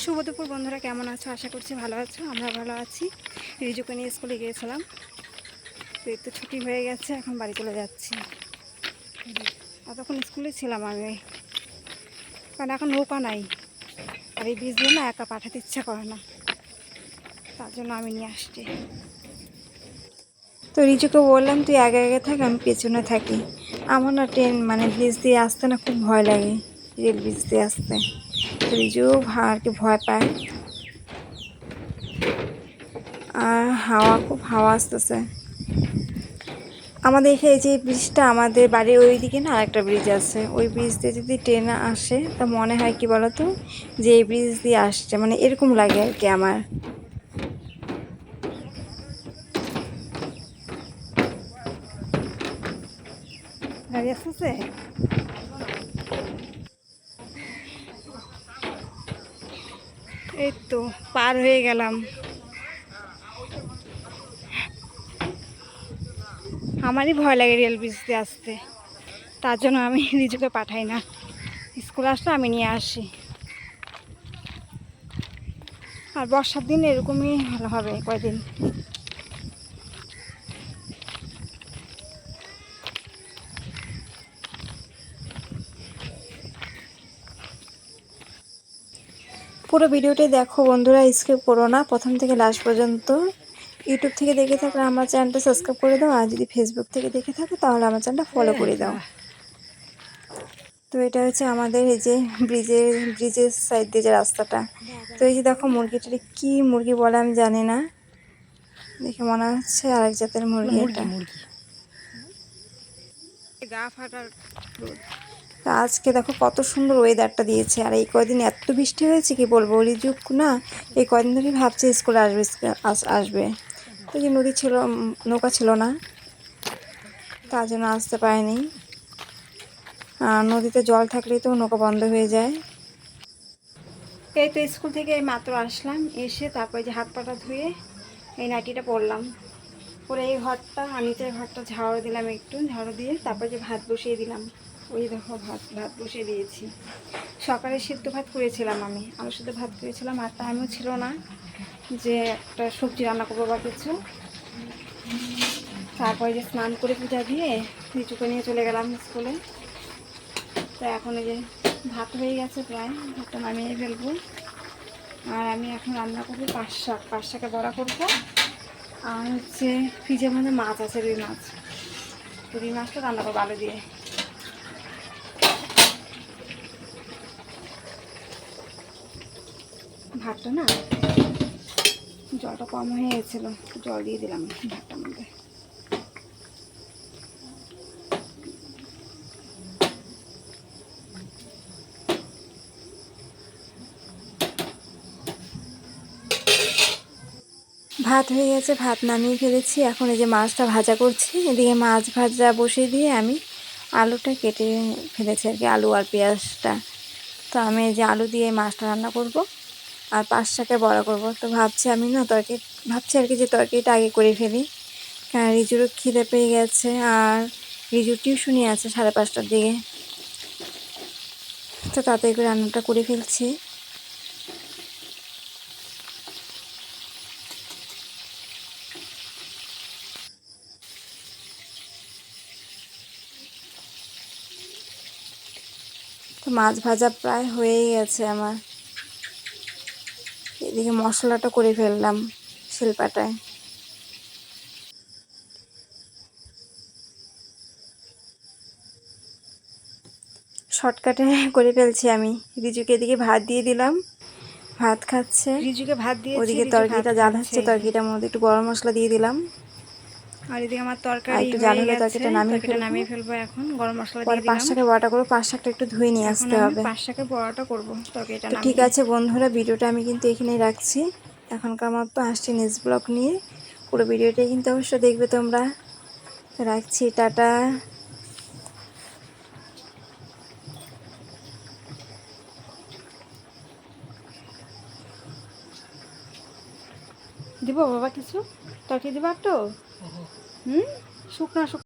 শুভ বন্ধুরা কেমন আছো? আশা করছি ভালো আছো। আমরা ভালো আছি। রিজুকে নিয়ে স্কুলে গিয়েছিলাম। তো তো ছুটি হয়ে গেছে, এখন বাড়ি চলে যাচ্ছি। এতক্ষণ স্কুলে ছিলাম আমি। কারণ এখন নৌকা নাই। আর এই বীজ দিয়ে না একা পাঠাতে ইচ্ছা করে না। তার জন্য আমি নিয়ে আসছি। তো রিজুকে বললাম, তুই আগে আগে থাক, আমি পেছনে থাকি। আমার না ট্রেন মানে ব্রিজ দিয়ে আসতে না খুব ভয় লাগে, রেল ব্রিজ দিয়ে আসতে। রিজু কি ভয় পায়। আর হাওয়া খুব হাওয়া আসতেছে। আমাদের এখানে যে ব্রিজটা আমাদের বাড়ির ওই দিকে না আরেকটা ব্রিজ আছে। ওই ব্রিজ দিয়ে যদি ট্রেন আসে, তা মনে হয় কি বলতো? যে এই ব্রিজ দিয়ে আসছে। মানে এরকম লাগে আর কি আমার। গাড়ি আসতেছে? এই তো, পার হয়ে গেলাম। আমারই ভয় লাগে রেল ব্রিজতে আসতে। তার জন্য আমি নিজেকে পাঠাই না। স্কুল আসলে আমি নিয়ে আসি। আর বর্ষার দিন এরকমই ভালো হবে কয়দিন? পুরো ভিডিওটি দেখো বন্ধুরা স্কিপ করো না। প্রথম থেকে লাস্ট পর্যন্ত ইউটিউব থেকে দেখে থাকলে আমার চ্যানেলটা সাবস্ক্রাইব করে দাও। আর যদি ফেসবুক থেকে দেখে থাকো তাহলে আমার চ্যানেলটা ফলো করে দাও। তো এটা হচ্ছে আমাদের এই যে ব্রিজের ব্রিজের সাইড দিয়ে যে রাস্তাটা। তো এই যে দেখো মুরগিটা কি মুরগি বলে আমি জানি না। দেখে মনে হচ্ছে আরেক জাতের মুরগি এটা। গা ফাটার তা আজকে দেখো কত সুন্দর ওয়েদারটা দিয়েছে। আর এই কয়দিন এত বৃষ্টি হয়েছে কি বলব? রিজুক না? এই কয়দিন ধরে ভাবছে স্কুলে আসবে আস- আসবে। তো যে নদী ছিল নৌকা ছিল না। তার জন্য আসতে পারেনি। আর নদীতে জল থাকলেই তো নৌকা বন্ধ হয়ে যায়। এই তো স্কুল থেকে এই মাত্র আসলাম। এসে তারপরে যে হাত পাটা ধুয়ে এই নাইটিটা পরলাম। পরে এই ঘরটা, আর নিচের ঘরটা ঝাড়ু দিলাম একটু, ঝাড়ু দিয়ে তারপরে যে ভাত বসিয়ে দিলাম। ওই দেখো ভাত ভাত বসিয়ে দিয়েছি। সকালে সিদ্ধ ভাত করেছিলাম আমি। আলু সিদ্ধ ভাত করেছিলাম, আর টাইমও ছিল না যে একটা সবজি রান্না করব বা কিছু। তারপরে যে স্নান করে পূজা দিয়ে লিচুকে নিয়ে চলে গেলাম স্কুলে তো এখন যে ভাত হয়ে গেছে প্রায়, ভাতটা নামিয়ে ফেলব। আর আমি এখন রান্না করব পাঁচ শাক। পাঁচ শাকে বড়া করব। আর হচ্ছে ফ্রিজের মধ্যে মাছ আছে, রুই মাছ। রুই মাছটা রান্না করব আলু দিয়ে। ভাতটা না জলটা কম হয়ে গেছিল, জল দিয়ে দিলাম ভাতটার মধ্যে। ভাত হয়ে গেছে, ভাত নামিয়ে ফেলেছি। এখন এই যে মাছটা ভাজা করছি, এদিকে মাছ ভাজা বসিয়ে দিয়ে আমি আলুটা কেটে ফেলেছি আর কি, আলু আর পেঁয়াজটা। তো আমি এই যে আলু দিয়ে মাছটা রান্না করব। আর পাঁচ শাকে বড়া করব। তো ভাবছি আমি না তরকারি, ভাবছি আর কি যে তরকারিটা আগে করে ফেলি। কারণ রিজুরও খিদে পেয়ে গেছে আর রিজুর টিউশনই আছে সাড়ে পাঁচটার দিকে। তো তাড়াতাড়ি করে রান্নাটা করে ফেলছি। তো মাছ ভাজা প্রায় হয়েই গেছে আমার। এদিকে মশলাটা করে ফেললাম শিলপাটায়। শর্টকাটে করে ফেলছি আমি। রিজুকে এদিকে ভাত দিয়ে দিলাম। ভাত খাচ্ছে। রিজুকে ভাত দিয়ে ওদিকে তরকারিটা জাল হচ্ছে তরকারিটার মধ্যে একটু গরম মশলা দিয়ে দিলাম। আর এদিকে আমার তরকারি একটু জাল হলে গেছে তরকারিটা নামিয়ে তরকারিটা। নামিয়ে ফেলব এখন গরম মশলা দিয়ে পাঁচ দিলাম বড়াটা করব পাঁচ শাকটা একটু ধুয়ে নিয়ে আসতে হবে। পাঁচ বড়াটা করব তরকারিটা তো ঠিক আছে বন্ধুরা ভিডিওটা আমি কিন্তু এখানেই রাখছি। এখনকার মতো আসছি নেক্সট ব্লগ নিয়ে। পুরো ভিডিওটাই কিন্তু অবশ্যই দেখবে তোমরা। রাখছি টাটা। দিব বাবা কিছু? তরকারি দিব একটু? Hmm? Suka, suka.